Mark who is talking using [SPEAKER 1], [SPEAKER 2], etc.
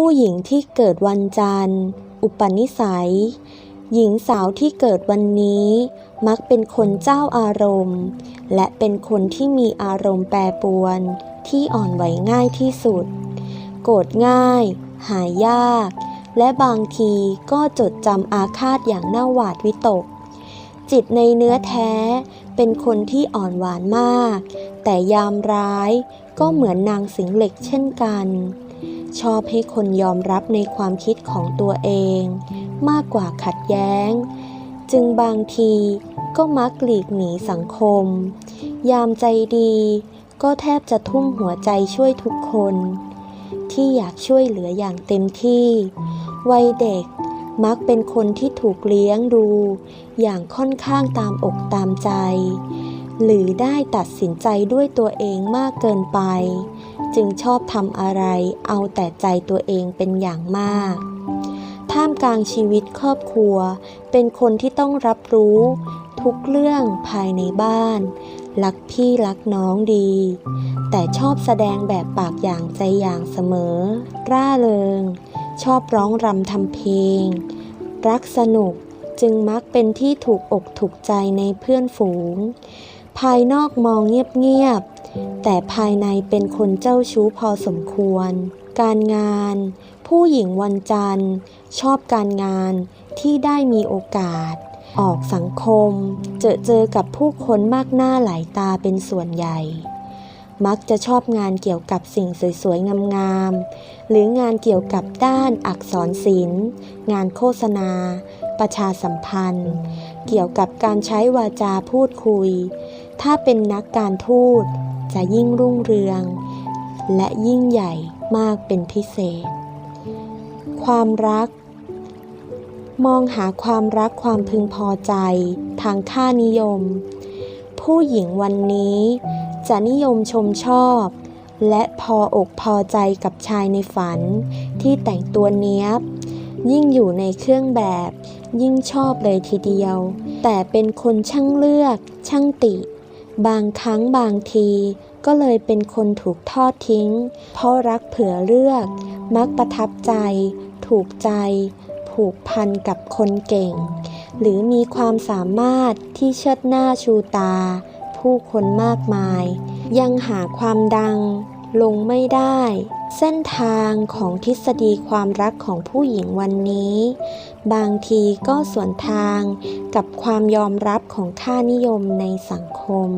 [SPEAKER 1] ผู้หญิงที่เกิดวันจันทร์ อุปนิสัย หญิงสาวที่เกิดวันนี้ มักเป็นคนเจ้าอารมณ์ และเป็นคนที่มีอารมณ์แปรปรวน ที่อ่อนไหวง่ายที่สุด โกรธง่าย หายยาก และบางทีก็จดจำอาฆาตอย่างน่าหวาดวิตก จิตในเนื้อแท้ เป็นคนที่อ่อนหวานมาก แต่ยามร้ายก็เหมือนนางสิงเหล็กเช่นกัน ชอบให้คนยอมรับในความคิดของตัวเอง มากกว่าขัดแย้ง จึงบางทีก็มักหลีกหนีสังคม ยามใจดี ก็แทบจะทุ่มหัวใจช่วยทุกคน ที่อยากช่วยเหลืออย่างเต็มที่ วัยเด็กมักเป็นคนที่ถูกเลี้ยงดู อย่างค่อนข้างตามอกตามใจ หรือได้ตัดสินใจด้วยตัวเองมากเกินไป จึงชอบทำอะไร เอาแต่ใจตัวเองเป็นอย่างมาก ท่ามกลางชีวิตครอบครัว เป็นคนที่ต้องรับรู้ ทุกเรื่องภายในบ้าน รักพี่รักน้องดี แต่ชอบแสดงแบบปากอย่างใจอย่างเสมอ ร่าเริง ชอบร้องรำทำเพลง รักสนุกจึงมักเป็นที่ถูกอกถูกใจในเพื่อนฝูง ภายนอกมองเงียบๆ แต่ภายในเป็นคนเจ้าชู้พอสมควร การงาน ผู้หญิงวันจันทร์ ชอบการงานที่ได้มีโอกาส ออกสังคม เจอเจอกับผู้คนมากหน้าหลายตาเป็นส่วนใหญ่ มักจะชอบงานเกี่ยวกับสิ่งสวยๆ งามๆ หรืองานเกี่ยวกับด้านอักษรศิลป์ งานโฆษณา ประชาสัมพันธ์ เกี่ยวกับการใช้วาจาพูดคุย ถ้าเป็นนักการทูตจะยิ่งรุ่งเรือง และยิ่งใหญ่มากเป็นพิเศษ ความรัก มองหาความรักความพึงพอใจทางค่านิยม ผู้หญิงวันนี้จะนิยมชมชอบ และพออกพอใจกับชายในฝัน ที่แต่งตัวเนี้ยบ ยิ่งอยู่ในเครื่องแบบ ยิ่งชอบเลยทีเดียว แต่เป็นคนช่างเลือก ช่างติ บางครั้งบางทีก็เลยเป็นคนถูกทอดทิ้ง เพราะรักเผื่อเลือก มักประทับใจ ถูกใจ ผูกพันกับคนเก่ง หรือมีความสามารถที่เชิดหน้าชูตา ผู้คนมากมาย ยังหาความดัง ลงไม่ได้ เส้นทางของทฤษฎีความรักของผู้หญิงวันนี้ บางทีก็สวนทางกับความยอมรับของค่านิยมในสังคม